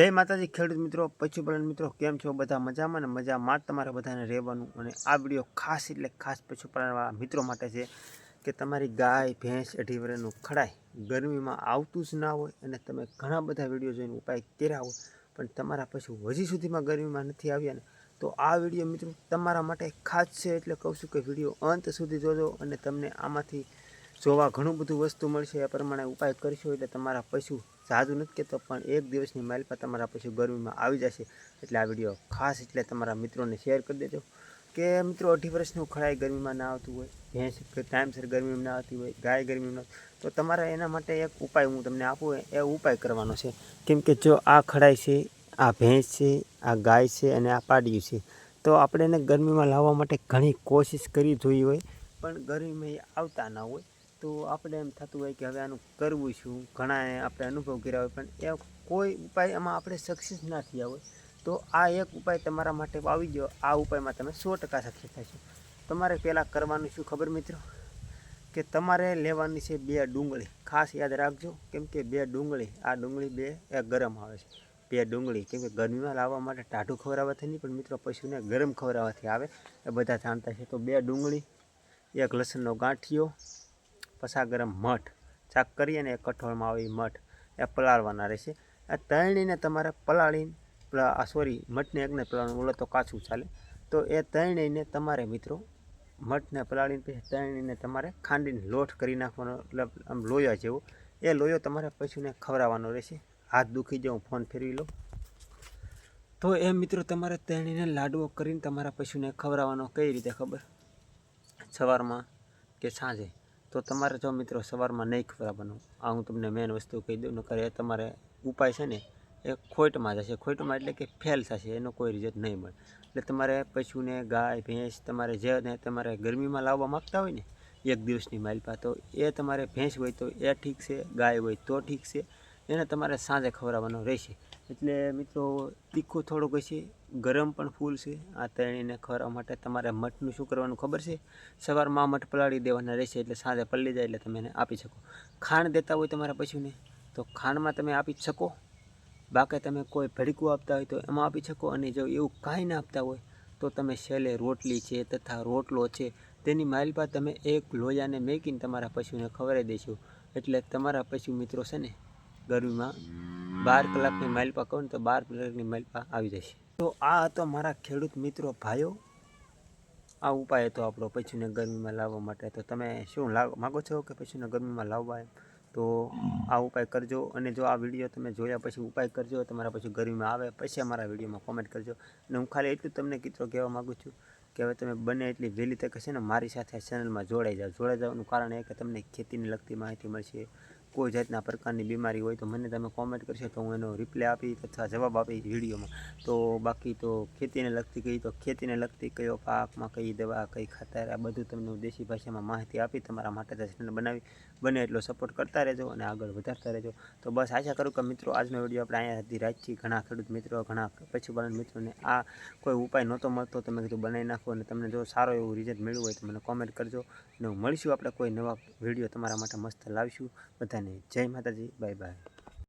જય માતાજી, ખેડૂત મિત્રો પશુપાલન મિત્રો, કેમ છો? બધા મજામાં ને મજામાં જ તમારે બધાને રહેવાનું. અને આ વીડિયો ખાસ એટલે ખાસ પશુપાલનવાળા મિત્રો માટે છે કે તમારી ગાય, ભેંસ અઢી વર્ષનું ખડાય ગરમીમાં આવતું જ ના હોય અને તમે ઘણા બધા વીડિયો જોઈને ઉપાય કર્યા હોય, પણ તમારા પશુ હજી સુધીમાં ગરમીમાં નથી આવ્યા ને, તો આ વીડિયો મિત્રો તમારા માટે ખાસ છે એટલે કહું છું કે વીડિયો અંત સુધી જોજો અને તમને આમાંથી જોવા ઘણું બધું વસ્તુ મળશે, એ પ્રમાણે ઉપાય કરશો એટલે તમારા પશુ સાદું નથી કહેતો પણ એક દિવસની માઇલ પર તમારા પશુ ગરમીમાં આવી જશે. એટલે આ વીડિયો ખાસ એટલે તમારા મિત્રોને શેર કરી દેજો. કે મિત્રો, અઢી વર્ષનું ખડાઈ ગરમીમાં ના આવતું હોય, ભેંસ ટાઈમસર ગરમીમાં ના આવતી હોય, ગાય ગરમીમાં તો તમારે એના માટે એક ઉપાય હું તમને આપું, એ ઉપાય કરવાનો છે. કેમ કે જો આ ખડાઈ છે, આ ભેંસ છે, આ ગાય છે અને આ પાડ્યું છે, તો આપણે એને ગરમીમાં લાવવા માટે ઘણી કોશિશ કરી જોઈ હોય, પણ ગરમીમાં એ આવતા ના હોય. તો આપણે એમ થતું હોય કે હવે આનું કરવું શું ઘણાએ આપણે અનુભવ કર્યા હોય, પણ એ કોઈ ઉપાય એમાં આપણે સક્સેસ ના થયા હોય, તો આ એક ઉપાય તમારા માટે આવી ગયો. આ ઉપાયમાં તમે સો ટકા સક્સેસ થશો. તમારે પહેલાં કરવાનું શું ખબર મિત્રો? કે તમારે લેવાની છે બે ડુંગળી. ખાસ યાદ રાખજો, કેમ કે બે ડુંગળી, આ ડુંગળી બે એ ગરમ આવે છે. બે ડુંગળી, કેમ કે ગરમીમાં લાવવા માટે ટાઢું ખવડાવવાથી નહીં, પણ મિત્રો પશુને ગરમ ખવડાવવાથી આવે. એ બધા જાણતા છે. તો બે ડુંગળી, એક લસણનો ગાંઠિયો પસા ગરમ મઠ. ચાક કરીએ ને એ કઠોળમાં આવે મઠ એ પલાળવાના રહેશે. આ તળણીને તમારે પલાળીને આ સોરી મઠને એકને પલાળવાનું ઓલો તો કાચું ચાલે. તો એ તળણીને તમારે મિત્રો મઠને પલાળીને પછી તળણીને તમારે ખાંડીને લોટ કરી નાખવાનો, એટલે આમ લોયા જેવો. એ લોયો તમારે પશુને ખવડાવવાનો રહેશે. હાથ દુખી જાઉં ફોન ફેરવી લઉં તો એ મિત્રો તમારે તેણીને લાડવો કરીને તમારા પશુને ખવડાવવાનો, કઈ રીતે ખબર? સવારમાં કે સાંજે? તો તમારે જો મિત્રો સવારમાં નહીં ખવડાવવાનું, આ હું તમને મેન વસ્તુ કહી દઉં, નકર એ તમારે ઉપાય છે ને, એ ખોટમાં જશે. ખોટમાં એટલે કે ફેલ થશે, એનો કોઈ રિઝલ્ટ નહીં મળે. એટલે તમારે પશુને, ગાય, ભેંસ, તમારે જે ને તમારે ગરમીમાં લાવવા માગતા હોય ને, એક દિવસની માઇલપા તો એ તમારે ભેંસ હોય તો એ ઠીક છે, ગાય હોય તો ઠીક છે, એને તમારે સાંજે ખવડાવવાનો રહેશે. એટલે મિત્રો તીખું થોડુંક હશે ગરમ પણ ફૂલ છે. આ તળીને ખવડાવવા માટે તમારે મઠનું શું કરવાનું ખબર છે? સવારમાં મઠ પલાળી દેવાના રહેશે એટલે સાંજે પલળી જાય એટલે તમે એને આપી શકો. ખાંડ દેતા હોય તમારા પશુને, તો ખાંડમાં તમે આપી શકો. બાકી તમે કોઈ ભડકું આપતા હોય તો એમાં આપી શકો. અને જો એવું કાંઈ ના આપતા હોય, તો તમે છેલ્લે રોટલી છે તથા રોટલો છે, તેની માઇલ પર તમે એક લોયાને મેકીને તમારા પશુને ખવડાવી દેશો એટલે તમારા પશુ મિત્રો છે ને, ગરમીમાં બાર કલાકની માઇલ પર કહો ને તો બાર કલાકની માઇલ પર આવી જશે. તો આ હતો મારા ખેડૂત મિત્રો ભાઈઓ. આ ઉપાય હતો આપણો પશુને ગરમીમાં લાવવા માટે. તો તમે શું લાવ, માગો છો કે પશુને ગરમીમાં લાવવા એમ? તો આ ઉપાય કરજો અને જો આ વીડિયો તમે જોયા પછી ઉપાય કરજો. તમારા પછી ગરમીમાં આવે પછી અમારા વિડીયોમાં કોમેન્ટ કરજો. અને હું ખાલી એટલું તમને કીધું કહેવા માગું છું કે હવે તમે બને એટલી વહેલી તકે છે ને મારી સાથે ચેનલમાં જોડાઈ જાઓ. જોડાઈ જવાનું કારણ એ કે તમને ખેતીને લગતી માહિતી મળશે. કોઈ જાતના પ્રકારની બીમારી હોય તો મને તમે કોમેન્ટ કરશો તો હું એનો રિપ્લાય આપી તથા જવાબ આપી વિડીયોમાં. તો બાકી તો ખેતીને લગતી કઈ, તો ખેતીને લગતી કયો પાકમાં કઈ દવા, કઈ ખાતર, આ બધું તમને હું દેશી ભાષામાં માહિતી આપી, તમારા માટે ચેનલ બનાવી. બને એટલો સપોર્ટ કરતા રહેજો અને આગળ વધારતા રહેજો. તો બસ આશા કરું કે મિત્રો આજનો વીડિયો આપણે અહીંયા હતી રાખીએ ઘણા ખેડૂત મિત્રો, ઘણા પશુપાલન મિત્રોને આ કોઈ ઉપાય નહોતો મળતો તમે કીધું બનાવી નાખો અને તમને જો સારો એવું રિઝલ્ટ મળ્યું હોય તો મને કોમેન્ટ કરજો. અને મળીશું આપણે કોઈ નવા વીડિયો તમારા માટે મસ્ત લાવીશું. બધાને. જય માતાજી. Bye bye.